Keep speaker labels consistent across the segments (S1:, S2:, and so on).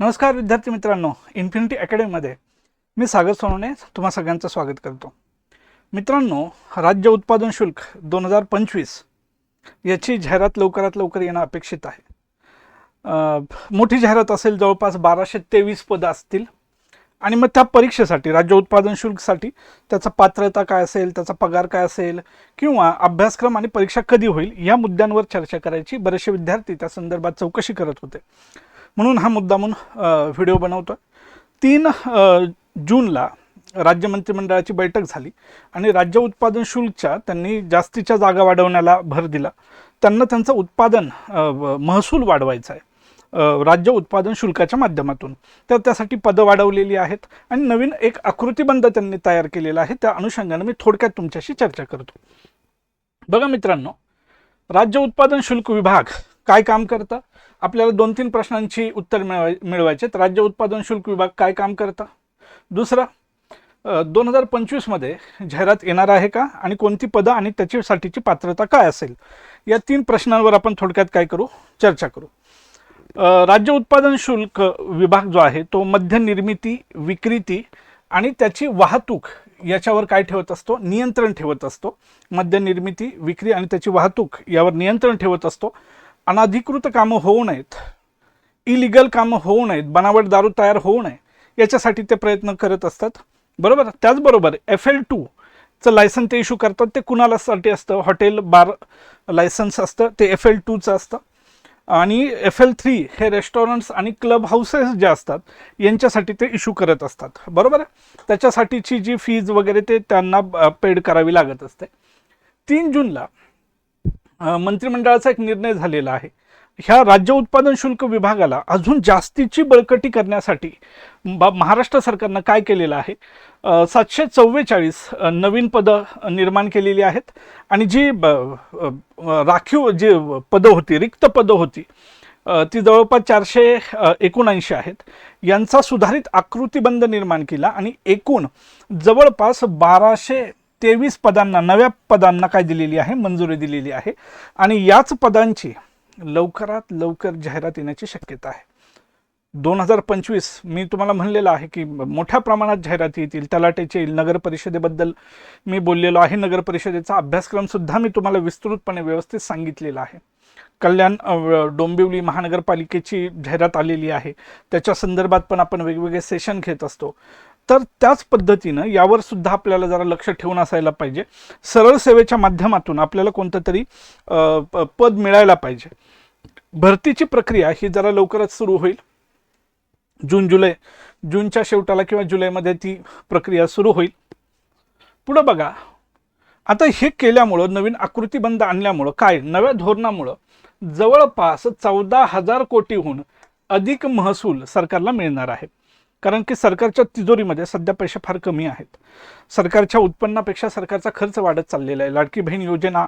S1: नमस्कार विद्यार्थी मित्रांनो इन्फिनिटी अकॅडमीमध्ये मी सागर सोनवणे तुम्हा सगळ्यांचं स्वागत करतो. मित्रांनो राज्य उत्पादन शुल्क दोन हजार पंचवीस याची जाहिरात लवकरात लवकर येणं अपेक्षित आहे. मोठी जाहिरात असेल जवळपास बाराशे तेवीस पदं असतील. आणि मग त्या परीक्षेसाठी राज्य उत्पादन शुल्कसाठी त्याचा पात्रता काय असेल त्याचा पगार काय असेल किंवा अभ्यासक्रम आणि परीक्षा कधी होईल या मुद्द्यांवर चर्चा करायची बरेचसे विद्यार्थी त्या संदर्भात चौकशी करत होते. म्हणून हा मुद्दा म्हणून व्हिडिओ बनवतो तीन जूनला राज्य मंत्रिमंडळाची बैठक झाली आणि राज्य उत्पादन शुल्कच्या त्यांनी जास्तीच्या जागा वाढवण्याला भर दिला. त्यांना त्यांचं उत्पादन महसूल वाढवायचा आहे राज्य उत्पादन शुल्काच्या माध्यमातून. तर त्यासाठी पदं वाढवलेली आहेत आणि नवीन एक आकृतीबंध त्यांनी तयार केलेला आहे. त्या अनुषंगाने मी थोडक्यात तुमच्याशी चर्चा करतो. बघा मित्रांनो राज्य उत्पादन शुल्क विभाग काय काम करतं? आपल्याला दोन तीन प्रश्नांची उत्तर मिळवाय मिळवायचे राज्य उत्पादन शुल्क विभाग काय काम करतं? दुसरा दोन हजार पंचवीसमध्ये जाहिरात येणार आहे का? आणि कोणती पदं आणि त्याच्यासाठीची पात्रता काय असेल? या तीन प्रश्नांवर आपण थोडक्यात काय करू? चर्चा करू. राज्य उत्पादन शुल्क विभाग जो आहे तो मध्य निर्मिती विक्रीती आणि त्याची वाहतूक याच्यावर काय ठेवत असतो? नियंत्रण ठेवत असतो. मद्य निर्मिती विक्री आणि त्याची वाहतूक यावर नियंत्रण ठेवत असतो. अनाधिकृत कामं होऊ नयेत. इलिगल कामं होऊ नयेत. बनावट दारू तयार होऊ नये. याच्यासाठी ते प्रयत्न करत असतात. बरोबर? त्याचबरोबर एफ एल टूचं लायसन ते इश्यू करतात. ते कुणालासाठी असतं? हॉटेल बार लायसन्स असतं. ते एफ एल टूचं असतं. आणि एफ एल थ्री हे रेस्टॉरंट्स आणि क्लब हाऊसेस जे असतात यांच्यासाठी ते इश्यू करत असतात. बरोबर? आहे त्याच्यासाठीची जी फीज वगैरे ते त्यांना पेड करावी लागत असते. तीन जूनला मंत्रिमंडळाचा एक निर्णय झालेला आहे. ह्या राज्य उत्पादन शुल्क विभागाला अजून जास्तीची बळकटी करण्यासाठी बा- महाराष्ट्र सरकारनं काय केलेलं आहे? सातशे चव्वेचाळीस नवीन पदं निर्माण केलेली आहेत आणि जी ब- राखीव जी पदं होती रिक्त पदं होती ती जवळपास चारशे एकोणऐंशी आहेत. यांचा सुधारित आकृतीबंध निर्माण केला आणि एकूण जवळपास बाराशे तेवीस पदांना नव्या पदांना काय दिलेली आहे? मंजुरी दिलेली आहे. आणि याच पदांची लवकरात लवकर जाहिरात येण्याची शक्यता आहे. दोन हजार पंचवीस मी तुम्हाला म्हणलेलं आहे की मोठ्या प्रमाणात जाहिराती येतील. तलाटेचे येईल नगर परिषदेबद्दल मी बोललेलो आहे. नगर परिषदेचा मी तुम्हाला विस्तृतपणे व्यवस्थित सांगितलेला आहे. कल्याण डोंबिवली महानगरपालिकेची जाहिरात आलेली आहे. त्याच्या संदर्भात पण आपण वेगवेगळे सेशन घेत असतो. तर त्याच पद्धतीनं यावर सुद्धा आपल्याला जरा लक्ष ठेवून असायला पाहिजे. सरळ सेवेच्या माध्यमातून आपल्याला कोणतं तरी प- पद मिळायला पाहिजे. भरतीची प्रक्रिया ही जरा लवकरच सुरू होईल. जून जुलै जूनच्या शेवटाला किंवा जुलैमध्ये ती प्रक्रिया सुरू होईल. पुढं बघा. आता हे केल्यामुळं नवीन आकृतिबंध आणल्यामुळं काय? नव्या धोरणामुळं जवळपास चौदा हजार कोटीहून अधिक महसूल सरकारला मिळणार आहे. कारण की सरकारच्या तिजोरीमध्ये सध्या पैसे फार कमी आहेत. सरकारच्या उत्पन्नापेक्षा सरकारचा खर्च वाढत चाललेला आहे. लाडकी बहीण योजना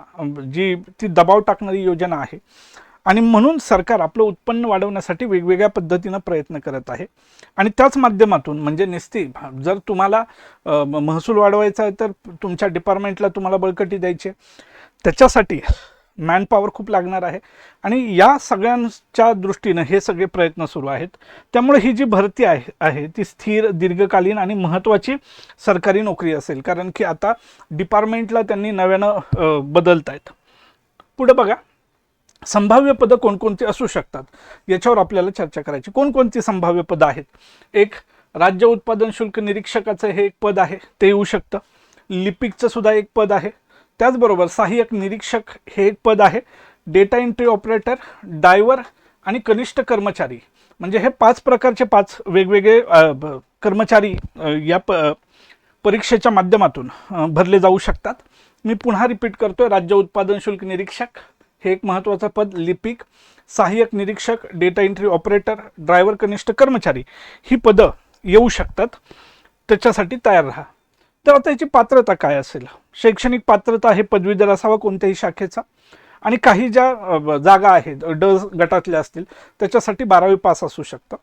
S1: जी ती दबाव टाकणारी योजना आहे. आणि म्हणून सरकार आपलं उत्पन्न वाढवण्यासाठी वेगवेगळ्या पद्धतीनं प्रयत्न करत आहे. आणि त्याच माध्यमातून म्हणजे निस्ती जर तुम्हाला महसूल वाढवायचा आहे तर तुमच्या डिपार्टमेंटला तुम्हाला बळकटी द्यायची त्याच्यासाठी मॅनपॉवर खूप लागणार आहे. आणि या सगळ्यांच्या दृष्टीनं हे सगळे प्रयत्न सुरू आहेत. त्यामुळे ही जी भरती आहे आहे ती स्थिर दीर्घकालीन आणि महत्त्वाची सरकारी नोकरी असेल. कारण की आता डिपार्टमेंटला त्यांनी नव्यानं बदलत आहेत पुढे बघा. संभाव्य पदं कोणकोणती असू शकतात? याच्यावर आपल्याला चर्चा करायची. कोणकोणती संभाव्य पदं आहेत? एक राज्य उत्पादन शुल्क निरीक्षकाचं हे एक पद आहे. ते येऊ शकतं. लिपिकचं सुद्धा एक पद आहे. त्याचबरोबर सहाय्यक निरीक्षक हे एक पद आहे. डेटा एंट्री ऑपरेटर डायव्हर आणि कनिष्ठ कर्मचारी. म्हणजे हे पाच प्रकारचे पाच वेगवेगळे ब- कर्मचारी या प परीक्षेच्या माध्यमातून भरले जाऊ शकतात. मी पुन्हा रिपीट करतोय. राज्य उत्पादन शुल्क निरीक्षक हे एक महत्त्वाचं पद. लिपिक सहाय्यक निरीक्षक डेटा एंट्री ऑपरेटर ड्रायव्हर कनिष्ठ कर्मचारी. ही पदं येऊ शकतात. त्याच्यासाठी तयार राहा. तर आता याची पात्रता काय असेल? शैक्षणिक पात्रता हे पदवीधर असावा कोणत्याही शाखेचा? आणि काही ज्या जागा आहेत ड गटातल्या असतील त्याच्यासाठी बारावी पास असू शकतं.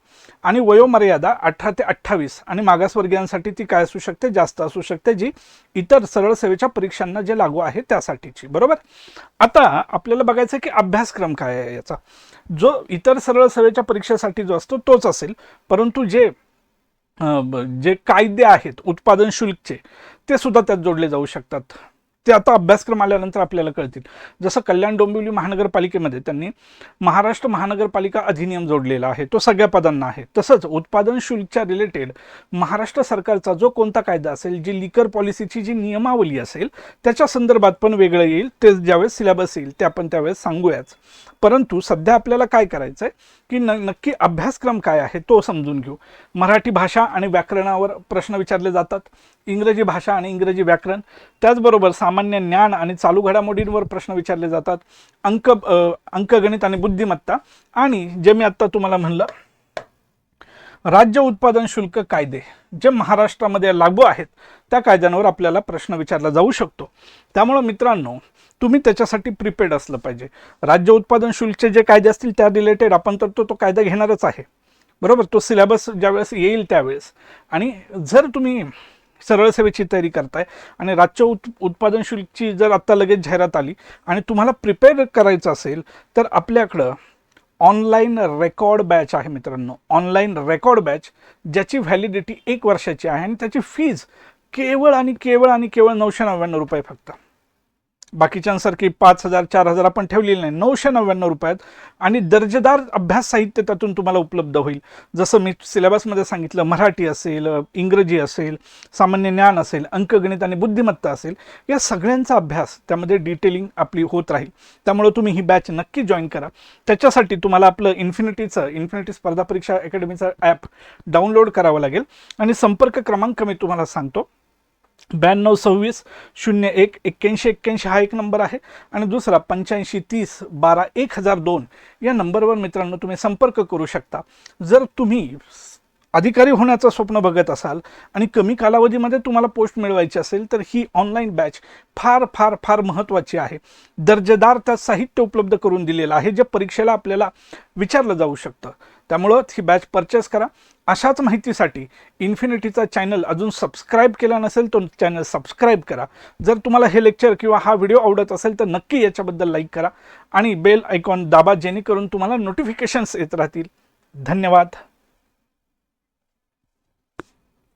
S1: आणि वयोमर्यादा अठरा ते अठ्ठावीस आणि मागासवर्गीयांसाठी ती काय असू शकते? जास्त असू शकते जी इतर सरळ सेवेच्या परीक्षांना जे लागू आहे त्यासाठीची. बरोबर? आता आपल्याला बघायचं आहे की अभ्यासक्रम काय आहे याचा? जो इतर सरळ सेवेच्या परीक्षेसाठी जो असतो तोच असेल. परंतु जे जे कायदे आहेत उत्पादन शुल्कचे ते सुद्धा त्यात जोडले जाऊ शकतात. ते आता अभ्यासक्रम आल्यानंतर आपल्याला कळतील. जसं कल्याण डोंबिवली महानगरपालिकेमध्ये त्यांनी महाराष्ट्र महानगरपालिका अधिनियम जोडलेला आहे तो सगळ्या पदांना आहे. तसंच उत्पादन शुल्कच्या रिलेटेड महाराष्ट्र सरकारचा जो कोणता कायदा असेल जी लिकर पॉलिसीची जी नियमावली असेल त्याच्या संदर्भात पण वेगळं येईल. ते ज्यावेळेस सिलेबस येईल ते आपण त्यावेळेस सांगूयाच. परंतु सध्या आपल्याला काय करायचं आहे की न नक्की अभ्यासक्रम काय आहे तो समजून घेऊ. मराठी भाषा आणि व्याकरणावर प्रश्न विचारले जातात. इंग्रजी भाषा आणि इंग्रजी व्याकरण. त्याचबरोबर सामान्य ज्ञान आणि चालू घडामोडींवर प्रश्न विचारले जातात. अंक अंकगणित आणि बुद्धिमत्ता. आणि जे मी आत्ता तुम्हाला म्हणलं राज्य उत्पादन शुल्क कायदे जे महाराष्ट्रामध्ये लागू आहेत त्या कायद्यांवर आपल्याला प्रश्न विचारला जाऊ शकतो. त्यामुळं मित्रांनो तुम्ही त्याच्यासाठी प्रिपेड असलं पाहिजे. राज्य उत्पादन शुल्कचे जे कायदे असतील त्या रिलेटेड आपण तर तो तो कायदा घेणारच आहे. बरोबर? तो सिलेबस ज्यावेळेस येईल त्यावेळेस. आणि जर तुम्ही सरळ सेवेची तयारी करताय आणि राज्य उत् उत्पादन शुल्कची जर आत्ता लगेच जाहिरात आली आणि तुम्हाला प्रिपेअर करायचं असेल तर आपल्याकडं ऑनलाईन रेकॉर्ड बॅच आहे मित्रांनो. ऑनलाईन रेकॉर्ड बॅच ज्याची व्हॅलिडिटी एक वर्षाची आहे आणि त्याची फीज केवळ आणि केवळ आणि केवळ नऊशे नव्याण्णव रुपये फक्त. बाकीच्यांसारखी पाच हजार चार हजार आपण ठेवलेली नाही. नऊशे नव्याण्णव रुपयात आणि दर्जेदार अभ्यास साहित्य त्यातून तुम्हाला उपलब्ध होईल. जसं मी सिलेबसमध्ये सांगितलं मराठी असेल इंग्रजी असेल सामान्य ज्ञान असेल अंकगणित आणि बुद्धिमत्ता असेल या सगळ्यांचा अभ्यास त्यामध्ये डिटेलिंग आपली होत राहील. त्यामुळे तुम्ही ही बॅच नक्की जॉईन करा. त्याच्यासाठी तुम्हाला आपलं इन्फिनिटीचं इन्फिनिटी स्पर्धा परीक्षा अकॅडमीचं ॲप डाउनलोड करावं लागेल. आणि संपर्क क्रमांक मी तुम्हाला सांगतो. ब्याण्णव सव्वीस शून्य एक एक्क्याऐंशी एक्क्याऐंशी हा एक नंबर आहे. आणि दुसरा पंच्याऐंशी तीस बारा एक हजार दोन या नंबरवर मित्रांनो तुम्ही संपर्क करू शकता. जर तुम्ही अधिकारी होण्याचं स्वप्न बघत असाल आणि कमी कालावधीमध्ये तुम्हाला पोस्ट मिळवायची असेल तर ही ऑनलाईन बॅच फार फार फार महत्त्वाची आहे. दर्जेदार त्यात साहित्य उपलब्ध करून दिलेलं आहे जे परीक्षेला आपल्याला विचारलं जाऊ शकतं. त्यामुळं ही बॅच परचेस करा. अशाच माहितीसाठी इन्फिनिटीचा चॅनल अजून सबस्क्राईब केला नसेल तो चॅनल सबस्क्राईब करा. जर तुम्हाला हे लेक्चर किंवा हा व्हिडिओ आवडत असेल तर नक्की याच्याबद्दल लाईक करा. आणि बेल आयकॉन दाबा जेणेकरून तुम्हाला नोटिफिकेशन्स येत राहतील. धन्यवाद.